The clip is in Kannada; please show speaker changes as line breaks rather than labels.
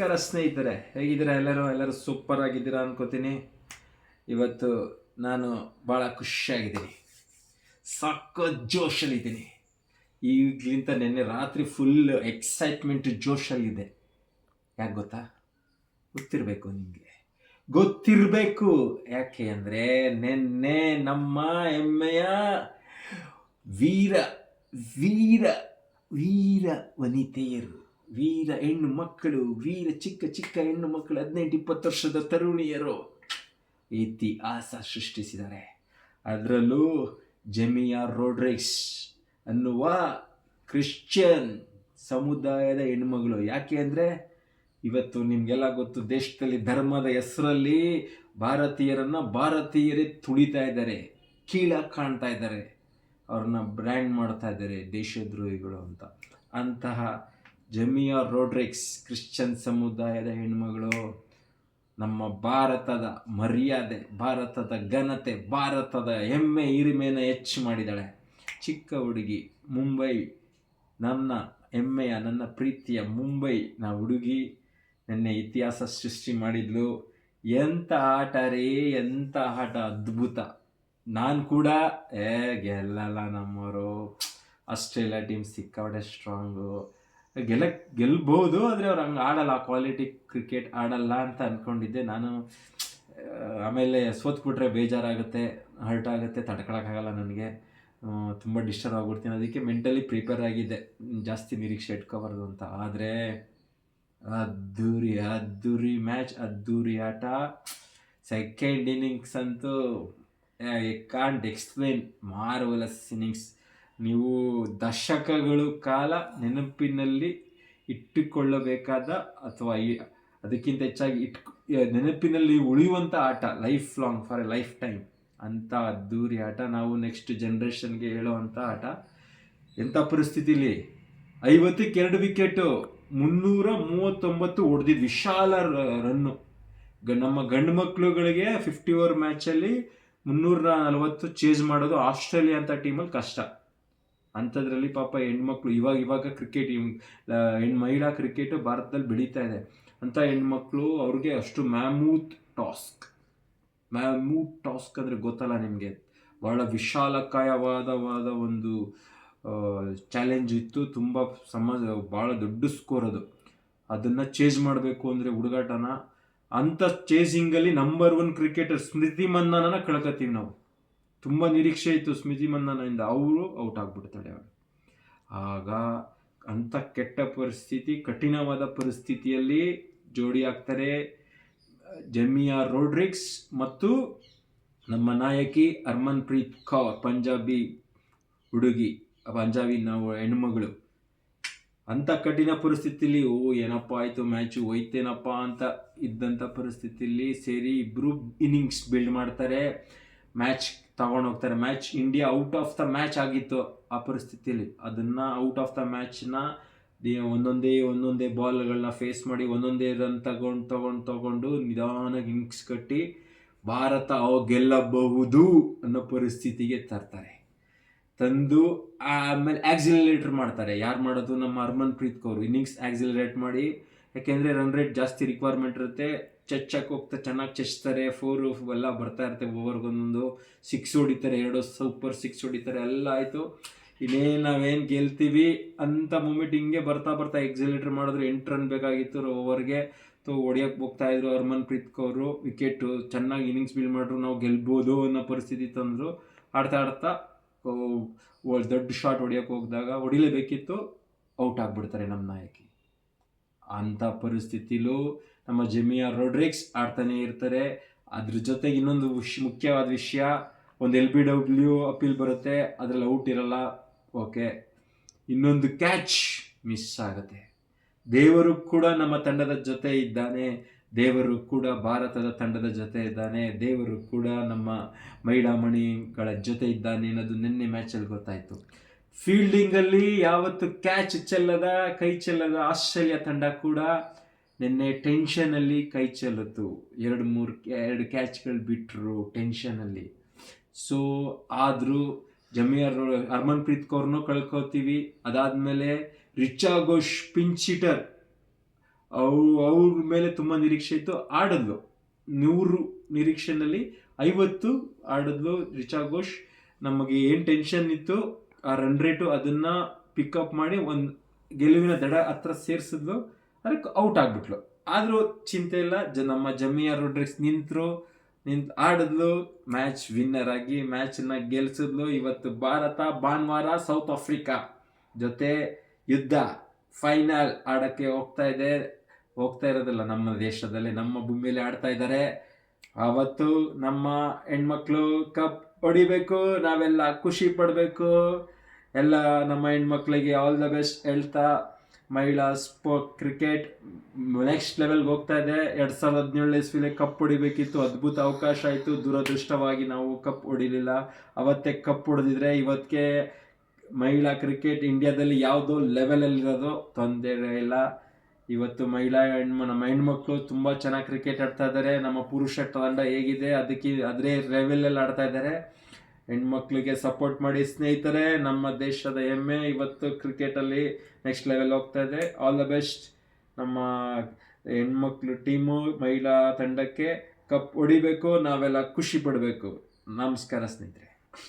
ನಮಸ್ಕಾರ ಸ್ನೇಹಿತರೆ, ಹೇಗಿದ್ದೀರಾ ಎಲ್ಲರೂ? ಎಲ್ಲರೂ ಸೂಪರ್ ಆಗಿದ್ದೀರಾ ಅನ್ಕೋತೀನಿ. ಇವತ್ತು ನಾನು ಭಾಳ ಖುಷಿಯಾಗಿದ್ದೀನಿ. ಸಾಕು ಜೋಶಲ್ಲಿದ್ದೀನಿ. ಈಗಲಿಂತ ನೆನ್ನೆ ರಾತ್ರಿ ಫುಲ್ ಎಕ್ಸೈಟ್ಮೆಂಟ್ ಜೋಶಲ್ಲಿದೆ. ಯಾಕೆ ಗೊತ್ತಾ? ಗೊತ್ತಿರಬೇಕು ನಿಮಗೆ. ಗೊತ್ತಿರಬೇಕು. ಯಾಕೆ ಅಂದರೆ ನಿನ್ನೆ ನಮ್ಮ ಹೆಮ್ಮೆಯ ವೀರ ವೀರ ವೀರ ವನಿತೆಯರು ವೀರ ಹೆಣ್ಣು ಮಕ್ಕಳು ವೀರ ಚಿಕ್ಕ ಚಿಕ್ಕ ಹೆಣ್ಣು ಮಕ್ಕಳು ಹದಿನೆಂಟು ಇಪ್ಪತ್ತು ವರ್ಷದ ತರುಣಿಯರು ಇತಿಹಾಸ ಸೃಷ್ಟಿಸಿದ್ದಾರೆ ಅದರಲ್ಲೂ ಜೆಮಿಯಾ ರೋಡ್ರಿಕ್ಸ್ ಅನ್ನುವ ಕ್ರಿಶ್ಚಿಯನ್ ಸಮುದಾಯದ ಹೆಣ್ಮಗಳು ಯಾಕೆ ಅಂದರೆ ಇವತ್ತು ನಿಮಗೆಲ್ಲ ಗೊತ್ತು, ದೇಶದಲ್ಲಿ ಧರ್ಮದ ಹೆಸರಲ್ಲಿ ಭಾರತೀಯರನ್ನು ಭಾರತೀಯರೇ ತುಳಿತಾ ಇದ್ದಾರೆ ಕೀಳಾಗಿ ಕಾಣ್ತಾ ಇದ್ದಾರೆ, ಅವ್ರನ್ನ ಬ್ರ್ಯಾಂಡ್ ಮಾಡ್ತಾ ಇದ್ದಾರೆ ದೇಶದ್ರೋಹಿಗಳು ಅಂತ. ಅಂತಹ ಜಮಿಯಾ ರೋಡ್ರಿಕ್ಸ್ ಕ್ರಿಶ್ಚಿಯನ್ ಸಮುದಾಯದ ಹೆಣ್ಮಗಳು, ನಮ್ಮ ಭಾರತದ ಮರ್ಯಾದೆ, ಭಾರತದ ಘನತೆ, ಭಾರತದ ಹೆಮ್ಮೆ ಹಿರಿಮೆನ ಹೆಚ್ಚು ಮಾಡಿದ್ದಾಳೆ. ಚಿಕ್ಕ ಹುಡುಗಿ, ಮುಂಬೈ, ನನ್ನ ಹೆಮ್ಮೆಯ, ನನ್ನ ಪ್ರೀತಿಯ ಮುಂಬೈ ನಾ ಹುಡುಗಿ ನೆನ್ನೆ ಇತಿಹಾಸ ಸೃಷ್ಟಿ ಮಾಡಿದ್ಲು. ಎಂಥ ಆಟ ರೀ ಎಂಥ ಆಟ ಅದ್ಭುತ. ನಾನು ಕೂಡ, ಏ ಗೆಲ್ಲಲ್ಲ ನಮ್ಮವರು ಆಸ್ಟ್ರೇಲಿಯಾ ಟೀಮ್ ಸಿಕ್ಕಾಪಟ್ಟೆ ಸ್ಟ್ರಾಂಗು ಗೆಲ್ಲ ಗೆಲ್ಬೋದು, ಆದರೆ ಅವ್ರು ಹಂಗೆ ಆಡಲ್ಲ ಕ್ವಾಲಿಟಿ ಕ್ರಿಕೆಟ್ ಆಡಲ್ಲ ಅಂತ ಅಂದ್ಕೊಂಡಿದ್ದೆ ನಾನು ಆಮೇಲೆ ಸೋತ್ಬಿಟ್ರೆ ಬೇಜಾರಾಗುತ್ತೆ ಹರ್ಟ್ ಆಗುತ್ತೆ ತಡ್ಕೊಳಕ್ಕಾಗಲ್ಲ ನನಗೆ. ತುಂಬ ಡಿಸ್ಟರ್ಬ್ ಆಗ್ಬಿಡ್ತೀನಿ. ಅದಕ್ಕೆ ಮೆಂಟಲಿ ಪ್ರಿಪೇರ್ ಆಗಿದ್ದೆ. ಜಾಸ್ತಿ ನಿರೀಕ್ಷೆ ಇಟ್ಕೋಬಾರ್ದು ಅಂತ. ಆದರೆ ಅದ್ದೂರಿ ಅದ್ದೂರಿ ಮ್ಯಾಚ್ ಅದ್ದೂರಿ ಆಟ. ಸೆಕೆಂಡ್ ಇನ್ನಿಂಗ್ಸ್ ಅಂತೂ I can't explain marvellous innings ನೀವು ದಶಕಗಳು ಕಾಲ ನೆನಪಿನಲ್ಲಿ ಇಟ್ಟುಕೊಳ್ಳಬೇಕಾದ ಅಥವಾ ಅದಕ್ಕಿಂತ ಹೆಚ್ಚಾಗಿ ಇಟ್ ನೆನಪಿನಲ್ಲಿ ಉಳಿಯುವಂಥ ಆಟ lifelong for a lifetime ಅಂಥ ಅದ್ದೂರಿ ಆಟ. ನಾವು ನೆಕ್ಸ್ಟ್ ಜನ್ರೇಷನ್ಗೆ ಹೇಳುವಂಥ ಆಟ. ಎಂಥ ಪರಿಸ್ಥಿತಿಲಿ? ಐವತ್ತಕ್ಕೆ ಎರಡು ವಿಕೆಟು ಮುನ್ನೂರ ಮೂವತ್ತೊಂಬತ್ತು ಹೊಡೆದಿದ್ದು ವಿಶಾಲ ರನ್ನು ನಮ್ಮ ಗಂಡು ಮಕ್ಕಳುಗಳಿಗೆ ಫಿಫ್ಟಿ ಓವರ್ ಮ್ಯಾಚಲ್ಲಿ ಮುನ್ನೂರ ನಲವತ್ತು ಚೇಸ್ ಮಾಡೋದು ಆಸ್ಟ್ರೇಲಿಯಾ ಅಂತ ಟೀಮಲ್ಲಿ ಕಷ್ಟ. ಅಂಥದ್ರಲ್ಲಿ ಪಾಪ ಹೆಣ್ಮಕ್ಳು, ಇವಾಗ ಇವಾಗ ಕ್ರಿಕೆಟ್ ಹೆಣ್ಣು ಮಹಿಳಾ ಕ್ರಿಕೆಟ್ ಭಾರತದಲ್ಲಿ ಬೆಳೀತಾ ಇದೆ. ಅಂಥ ಹೆಣ್ಮಕ್ಳು ಅವ್ರಿಗೆ ಅಷ್ಟು ಮ್ಯಾಮೂತ್ ಟಾಸ್ಕ್ ಮ್ಯಾಮೂತ್ ಟಾಸ್ಕ್ ಅಂದರೆ ಗೊತ್ತಲ್ಲ ನಿಮಗೆ? ಬಹಳ ವಿಶಾಲಕಾಯವಾದವಾದ ಒಂದು ಚಾಲೆಂಜ್ ಇತ್ತು. ತುಂಬ ಸಮ ಭಾಳ ದೊಡ್ಡ ಸ್ಕೋರ್ ಅದು. ಅದನ್ನು ಚೇಂಜ್ ಮಾಡಬೇಕು ಅಂದರೆ ಹುಡುಗಾಟನ. ಅಂಥ ಚೇಸಿಂಗಲ್ಲಿ ನಂಬರ್ ಒನ್ ಕ್ರಿಕೆಟರ್ ಸ್ಮೃತಿ ಮಂದನನ ಕಳ್ಕೊತೀವಿ ನಾವು. ತುಂಬ ನಿರೀಕ್ಷೆ ಇತ್ತು ಸ್ಮೃತಿ ಮಂದನಿಂದ ಅವರು ಔಟ್ ಆಗಿಬಿಡ್ತಾಳೆ ಅವಳು ಆಗ ಅಂಥ ಕೆಟ್ಟ ಪರಿಸ್ಥಿತಿ, ಕಠಿಣವಾದ ಪರಿಸ್ಥಿತಿಯಲ್ಲಿ ಜೋಡಿ ಆಗ್ತಾರೆ ಜಮಿಯಾ ರೋಡ್ರಿಕ್ಸ್ ಮತ್ತು ನಮ್ಮ ನಾಯಕಿ ಹರ್ಮನ್ ಪ್ರೀತ್ ಕೌರ್, ಪಂಜಾಬಿ ಹುಡುಗಿ ಪಂಜಾಬಿ ನಾವು ಹೆಣ್ಮಗಳು. ಅಂಥ ಕಠಿಣ ಪರಿಸ್ಥಿತಿಲಿ, ಓ, ಏನಪ್ಪ ಆಯಿತು ಮ್ಯಾಚು, ಹೋಯ್ತೇನಪ್ಪ ಅಂತ ಇದ್ದಂಥ ಪರಿಸ್ಥಿತಿಲಿ ಸೇರಿ ಇಬ್ಬರು ಇನ್ನಿಂಗ್ಸ್ ಬಿಲ್ಡ್ ಮಾಡ್ತಾರೆ. ಮ್ಯಾಚ್ ತಗೊಂಡು ಹೋಗ್ತಾರೆ. Match India out of the match ಆಗಿತ್ತು ಆ ಪರಿಸ್ಥಿತಿಯಲ್ಲಿ ಅದನ್ನು ಔಟ್ ಆಫ್ ದ ಮ್ಯಾಚ್ನ ಒಂದೊಂದೇ ಒಂದೊಂದೇ ಬಾಲ್ಗಳನ್ನ ಫೇಸ್ ಮಾಡಿ, ಒಂದೊಂದೇ ರನ್ ತಗೊಂಡು ತಗೊಂಡು ತಗೊಂಡು ನಿಧಾನಾಗಿ ಇನ್ನಿಂಗ್ಸ್ ಕಟ್ಟಿ ಭಾರತ ಗೆಲ್ಲಬಹುದು ಅನ್ನೋ ಪರಿಸ್ಥಿತಿಗೆ ತರ್ತಾರೆ. ತಂದು ಆಮೇಲೆ ಆಕ್ಸಿಲರೇಟರ್ ಮಾಡ್ತಾರೆ. ಯಾರು ಮಾಡೋದು? ನಮ್ಮ Harmanpreet Kaur innings accelerate ಮಾಡಿ. ಯಾಕೆಂದರೆ ರನ್ ರೇಟ್ ಜಾಸ್ತಿ ರಿಕ್ವೈರ್ಮೆಂಟ್ ಇರುತ್ತೆ. ಚಚ್ಚಕ್ಕೆ ಹೋಗ್ತಾ, ಚೆನ್ನಾಗಿ ಚಚ್ತಾರೆ ಫೋರು ಎಲ್ಲ ಬರ್ತಾ ಇರುತ್ತೆ ಓವರ್ಗೊಂದೊಂದು ಸಿಕ್ಸ್ ಹೊಡಿತಾರೆ, ಎರಡು ಸೂಪರ್ ಸಿಕ್ಸ್ ಹೊಡಿತಾರೆ, ಎಲ್ಲ ಆಯಿತು. ಇನ್ನೇನು ನಾವೇನು ಗೆಲ್ತೀವಿ ಅಂತ ಮೂಮೆಂಟ್ ಹಿಂಗೆ ಬರ್ತಾ ಬರ್ತಾ ಎಕ್ಸಿಲೇಟರ್ ಮಾಡಿದ್ರು ಎಂಟು ರನ್ ಬೇಕಾಗಿತ್ತು ಓವರ್ಗೆ ತೋ ಹೊಡಿಯೋಕೆ ಹೋಗ್ತಾ ಇದ್ರು ಹರ್ಮನ್ ಪ್ರೀತ್ ಕೌರು ವಿಕೆಟು ಚೆನ್ನಾಗಿ ಇನ್ನಿಂಗ್ಸ್ ಬಿಲ್ ಮಾಡ್ರು ನಾವು ಗೆಲ್ಬೋದು ಅನ್ನೋ ಪರಿಸ್ಥಿತಿ ತಂದರು. ಆಡ್ತಾ ಆಡ್ತಾ ದೊಡ್ಡ ಶಾಟ್ ಹೊಡಿಯೋಕೆ ಹೋಗಿದಾಗ ಹೊಡಿಲೇಬೇಕಿತ್ತು ಔಟ್ ಆಗಿಬಿಡ್ತಾರೆ ನಮ್ಮ ನಾಯಕಿ. ಅಂಥ ಪರಿಸ್ಥಿತಿಲೂ ನಮ್ಮ ಜೆಮಿಯಾ ರೋಡ್ರಿಕ್ಸ್ ಆಡ್ತಾನೆ ಇರ್ತಾರೆ. ಅದ್ರ ಜೊತೆಗೆ ಇನ್ನೊಂದು ವಿಶ್, ಮುಖ್ಯವಾದ ವಿಷಯ, ಒಂದು ಎಲ್ ಬಿ ಡಬ್ಲ್ಯೂ ಅಪೀಲ್ ಬರುತ್ತೆ. ಅದರಲ್ಲಿ ಔಟ್ ಇರಲ್ಲ. ಓಕೆ. ಇನ್ನೊಂದು ಕ್ಯಾಚ್ ಮಿಸ್ ಆಗುತ್ತೆ. ದೇವರು ಕೂಡ ನಮ್ಮ ತಂಡದ ಜೊತೆ ಇದ್ದಾನೆ. ದೇವರು ಕೂಡ ಭಾರತದ ತಂಡದ ಜೊತೆ ಇದ್ದಾನೆ. ದೇವರು ಕೂಡ ನಮ್ಮ ಮೈಡಾಮಣಿಗಳ ಜೊತೆ ಇದ್ದಾನೆ ಅನ್ನೋದು ನಿನ್ನೆ ಮ್ಯಾಚಲ್ಲಿ ಗೊತ್ತಾಯಿತು. ಫೀಲ್ಡಿಂಗಲ್ಲಿ ಯಾವತ್ತು ಕ್ಯಾಚ್ ಚೆಲ್ಲದ, ಕೈ ಚೆಲ್ಲದ ಆಸ್ಟ್ರೇಲಿಯಾ ತಂಡ ಕೂಡ ನಿನ್ನೆ ಟೆನ್ಷನಲ್ಲಿ ಕೈ ಚೆಲ್ಲಿತು ಎರಡು ಮೂರು ಎರಡು ಕ್ಯಾಚ್ಗಳು ಬಿಟ್ಟರು ಟೆನ್ಷನಲ್ಲಿ ಸೊ ಆದರೂ ಜಮಿಯರ್ ಹರ್ಮನ್ ಪ್ರೀತ್ ಕೌರ್ನು ಕಳ್ಕೊತೀವಿ. ಅದಾದಮೇಲೆ ರಿಚಾ ಘೋಷ್ ಪಿಂಚಿಟರ್ ಅವು, ಅವ್ರ ಮೇಲೆ ತುಂಬ ನಿರೀಕ್ಷೆ ಇತ್ತು. ಆಡಿದ್ಲು. ನೂರು ನಿರೀಕ್ಷೆನಲ್ಲಿ ಐವತ್ತು ಆಡಿದ್ಲು ರಿಚಾ ಘೋಷ್. ನಮಗೆ ಏನು ಟೆನ್ಷನ್ ಇತ್ತು, ಆ ರನ್ ರೇಟು ಅದನ್ನು ಪಿಕಪ್ ಮಾಡಿ ಒಂದು ಗೆಲುವಿನ ದಡ ಹತ್ರ ಸೇರಿಸಿದ್ಲು. ಅದಕ್ಕೆ ಔಟ್ ಆಗ್ಬಿಟ್ಲು. ಆದರೂ ಚಿಂತೆ ಇಲ್ಲ. ಜ ನಮ್ಮ ಜಮಿಯಾ ರೋಡ್ರಿಕ್ಸ್ ನಿಂತರು, ನಿಂತು ಆಡಿದ್ಲು. ಮ್ಯಾಚ್ ವಿನ್ನರ್ ಆಗಿ ಮ್ಯಾಚನ್ನ ಗೆಲ್ಸಿದ್ಲು. ಇವತ್ತು ಭಾರತ, ಭಾನುವಾರ ಸೌತ್ ಆಫ್ರಿಕಾ ಜೊತೆ ಯುದ್ಧ ಫೈನಲ್ ಆಡೋಕ್ಕೆ ಹೋಗ್ತಾ ಇದೆ. ಹೋಗ್ತಾ ಇರೋದಿಲ್ಲ ನಮ್ಮ ದೇಶದಲ್ಲಿ, ನಮ್ಮ ಭೂಮಿಯಲ್ಲಿ ಆಡ್ತಾ ಇದ್ದಾರೆ. ಅವತ್ತು ನಮ್ಮ ಹೆಣ್ಮಕ್ಳು ಕಪ್ ಹೊಡಿಬೇಕು, ನಾವೆಲ್ಲ ಖುಷಿ ಪಡಬೇಕು. ಎಲ್ಲ ನಮ್ಮ ಹೆಣ್ಮಕ್ಳಿಗೆ ಆಲ್ ದ ಬೆಸ್ಟ್ ಹೇಳ್ತಾ ಮಹಿಳಾ ಸ್ಪೋ ಕ್ರಿಕೆಟ್ ನೆಕ್ಸ್ಟ್ ಲೆವೆಲ್ಗೆ ಹೋಗ್ತಾ ಇದೆ. ಎರಡು ಸಾವಿರದ ಹದಿನೇಳು ಇಸ್ವಿಲಿ ಕಪ್ ಹೊಡಿಬೇಕಿತ್ತು. ಅದ್ಭುತ ಅವಕಾಶ ಆಯಿತು. ದುರದೃಷ್ಟವಾಗಿ ನಾವು ಕಪ್ ಹೊಡಿಲಿಲ್ಲ. ಅವತ್ತೇ ಕಪ್ ಹೊಡೆದಿದ್ರೆ ಇವತ್ತಿಗೆ ಮಹಿಳಾ ಕ್ರಿಕೆಟ್ ಇಂಡಿಯಾದಲ್ಲಿ ಯಾವುದೋ ಲೆವೆಲಲ್ಲಿರೋದು ತೊಂದರೆ ಇಲ್ಲ. ಇವತ್ತು ಮಹಿಳಾ ಹೆಣ್ಮ ನಮ್ಮ ಹೆಣ್ಮಕ್ಳು ತುಂಬ ಚೆನ್ನಾಗಿ ಕ್ರಿಕೆಟ್ ಆಡ್ತಾ ಇದ್ದಾರೆ ನಮ್ಮ ಪುರುಷ ತಂಡ ಹೇಗಿದೆ. ಅದಕ್ಕೆ, ಅದೇ ಲೆವೆಲಲ್ಲಿ ಆಡ್ತಾ ಇದ್ದಾರೆ ಹೆಣ್ಮಕ್ಳಿಗೆ ಸಪೋರ್ಟ್ ಮಾಡಿ ಸ್ನೇಹಿತರೆ, ನಮ್ಮ ದೇಶದ ಹೆಮ್ಮೆ ಇವತ್ತು ಕ್ರಿಕೆಟಲ್ಲಿ ನೆಕ್ಸ್ಟ್ ಲೆವೆಲ್ ಹೋಗ್ತಾ ಇದೆ. ಆಲ್ ದ ಬೆಸ್ಟ್ ನಮ್ಮ ಹೆಣ್ಮಕ್ಳು ಟೀಮು ಮಹಿಳಾ ತಂಡಕ್ಕೆ ಕಪ್ ಹೊಡಿಬೇಕು, ನಾವೆಲ್ಲ ಖುಷಿ ಪಡಬೇಕು. ನಮಸ್ಕಾರ ಸ್ನೇಹಿತರೆ.